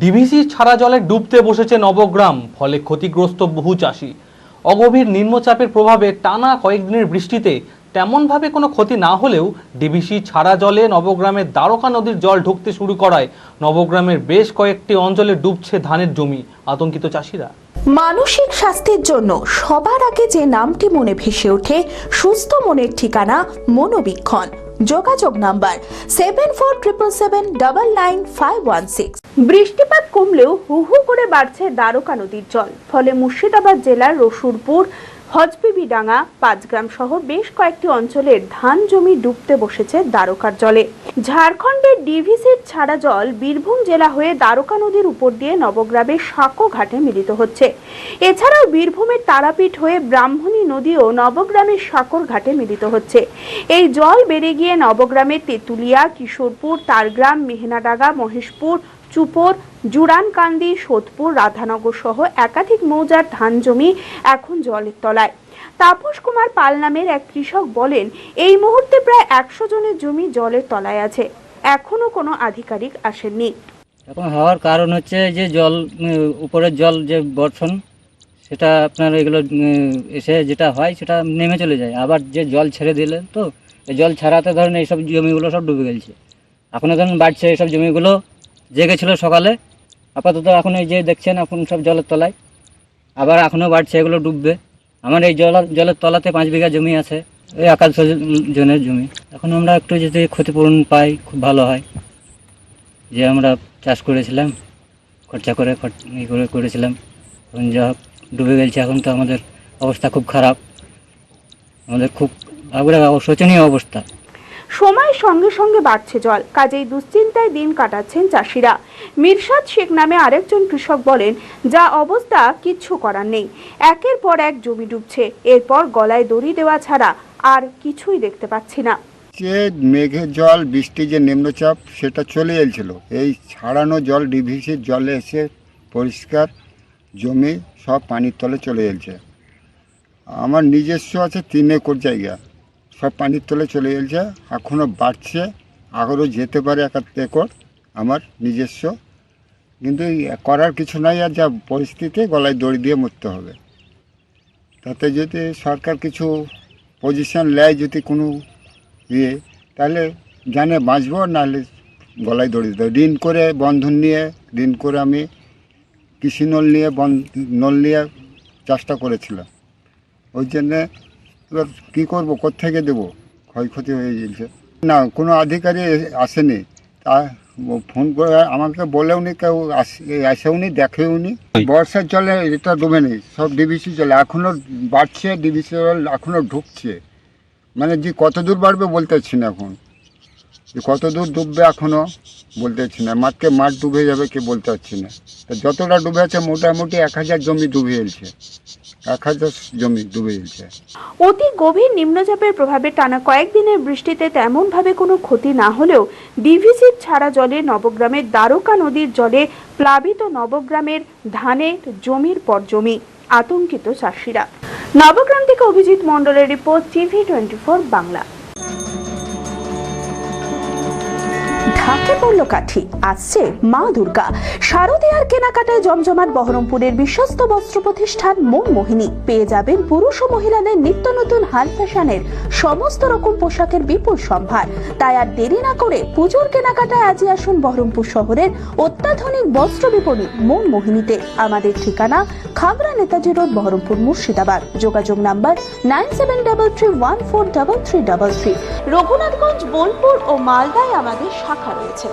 DVC ছাড়া জলে ডুবতে বসেছে নবগ্রাম, ফলে ক্ষতিগ্রস্ত বহু চাষি। অগভীর নিম্নচাপের প্রভাবে টানা কয়েকদিনের বৃষ্টিতে তেমনভাবে কোনো ক্ষতি না হলেও ডিভিসি ছাড়া জলে নবগ্রামের দ্বারকা নদীর জল ঢুকতে শুরু করায় নবগ্রামের বেশ কয়েকটি অঞ্চলে ডুবছে ধানের জমি, আতঙ্কিত চাষিরা। মানসিক স্বাস্থ্যের জন্য সবার আগে যে নামটি মনে ভেসে ওঠে, সুস্থ মনের ঠিকানা মনোবীক্ষণ। যোগাযোগ number seven four triple seven double nine five one six বৃষ্টিপাত কমলেও হু হু করে বাড়ছে দ্বারকা নদীর জল, ফলে মুর্শিদাবাদ জেলার রসুরপুর হজবিবিডাঙ্গা, পাঁচগ্রাম সহ বেশ কয়েকটি অঞ্চলের ধান জমি ডুবতে বসেছে দ্বারকার জলে। ঝাড়খণ্ডের ডিভিসির ছাড়া জল বীরভূম জেলা হয়ে দ্বারকা নদীর উপর দিয়ে নবগ্রামের সাঁকো ঘাটে মিলিত হচ্ছে। এছাড়াও বীরভূমের তারাপীঠ হয়ে ব্রাহ্মণী নদীও নবগ্রামের সাঁকর ঘাটে মিলিত হচ্ছে। এই জল বেড়ে গিয়ে নবগ্রামের তেঁতুলিয়া, কিশোরপুর, তারগ্রাম, মেহনাডাঙ্গা, মহেশপুর চুপর, জুড়ানকান্দি, সোদপুর, রাধানগর সহ একাধিক মৌজার ধান জমি এখন জলের তলায়। তাপস কুমার পাল নামের এক কৃষক বলেন, এই মুহূর্তে প্রায় একশো জনের জমি জলের তলায় আছে। এখনও কোনো আধিকারিক আসেননি। এখন হওয়ার কারণ হচ্ছে যে জল উপরের জল যে বর্ষণ, সেটা আপনার এগুলো এসে যেটা হয় সেটা নেমে চলে যায়। আবার যে জল ছেড়ে দিলে তো জল ছাড়াতে ধরেন এইসব জমিগুলো সব ডুবে গেছে। এখনও ধরুন বাড়ছে এইসব জমিগুলো জেগেছিল সকালে। আপাতত এখন এই যে দেখছেন, এখন সব জলের তলায়। আবার এখনও বাড়ছে, এগুলো ডুববে। আমার এই জল, জলের তলাতে পাঁচ বিঘা জমি আছে এই একাশ জনের জমি। এখন আমরা একটু যদি ক্ষতিপূরণ পাই, খুব ভালো হয়। যে আমরা চাষ করেছিলাম, খরচা করে ই করে করেছিলাম। এখন যা হোক, ডুবে গেছে। এখন তো আমাদের অবস্থা খুব খারাপ। আমাদের খুব একবারে শোচনীয় অবস্থা। সময়ের সঙ্গে সঙ্গে বাড়ছে জল, কাজেই দুশ্চিন্তায় দিন কাটাচ্ছেন চাষিরা। মিরশাদ শেখ নামে আরেকজন কৃষক বলেন, যা অবস্থা, কিচ্ছু করার নেই। একের পর এক জমি ডুবছে। এরপর গলায় দড়ি দেওয়া ছাড়া আর কিছুই দেখতে পাচ্ছি না। যে মেঘের জল বৃষ্টি যে নিম্নচাপ, সেটা চলে এলছিল। এই ছাড়ানো জল, ডিভিসির জলে এসে পরিষ্কার জমি, সব পানির তলে চলে এলছে। আমার নিজস্ব আছে তিন একর জায়গা। সব পানির তলে চলে এলছে এখনও বাড়ছে আরও যেতে পারে এক একর আমার নিজস্ব। কিন্তু করার কিছু নাই, আর যা পরিস্থিতি, গলায় দড়ি দিয়ে মরতে হবে। তাতে যদি সরকার কিছু পজিশন নেয়, যদি কোনো ইয়ে তাহলে জানে বাঁচবো, নাহলে গলায় দড়ি দিতে। ঋণ করে বন্ধন নিয়ে, ঋণ করে আমি কৃষি নল নিয়ে, বন নল নিয়ে চাষটা করেছিলাম। ওই জন্যে এবার কী করব? কোথেকে দেবো? ক্ষয়ক্ষতি হয়ে গেছে। না কোনো আধিকারিক আসেনি। তা ফোন করে আমাকে বলেও নি কেউ আসে- আসেও নি দেখেও নি বর্ষার জলে এটা ডুবে নেই সব ডিবিসি জলে। এখনও বাড়ছে ডিবিসি জল এখনও ঢুকছে। মানে যে কত দূর বাড়বে বলতে পারছি না এখন। কত দূর ডুববে এখনও বলতে পারছি না। মাঠকে মাঠ ডুবে যাবে কি বলতে পারছি না। তা যতটা ডুবে আছে মোটামুটি এক হাজার জমি ডুবে গেছে। এক হাজার জমি ডুবে গেছে। অতি গভীর নিম্নচাপের প্রভাবে টানা কয়েকদিনের বৃষ্টিতে তেমনভাবে কোনো ক্ষতি না হলেও ডিভিসির ছাড়া জলে নবগ্রামের দ্বারকা নদীর জলে প্লাবিত নবগ্রামের ধানের জমির পর জমি, আতঙ্কিত চাষিরা। নবগ্রাম থেকে অভিজিৎ মণ্ডলের রিপোর্ট টিভি টোয়েন্টি বাংলা। ঢাকে পড়ল কাঠি। আসছে মা দুর্গা। শারদীয়ার কেনাকাটায় জমজমাট বহরমপুরের বিশ্বস্ত বস্ত্র প্রতিষ্ঠান মন মোহিনী পেয়ে যাবেন পুরুষ ও মহিলাদের নিত্য নতুন হাল ফ্যাশনের সমস্ত রকম পোশাকের বিপুল সম্ভার। তাই আর দেরি না করে পুজোর কেনাকাটায় আজই আসুন বহরমপুর শহরের অত্যাধুনিক বস্ত্র বিপণী মন মোহিনীতে। আমাদের ঠিকানা খাগড়া নেতাজি রোড, বহরমপুর, মুর্শিদাবাদ। যোগাযোগ number nine seven double three one four double three double three. Raghunathganj, Bolpur ও মালদায় আমাদের শাখা রয়েছে।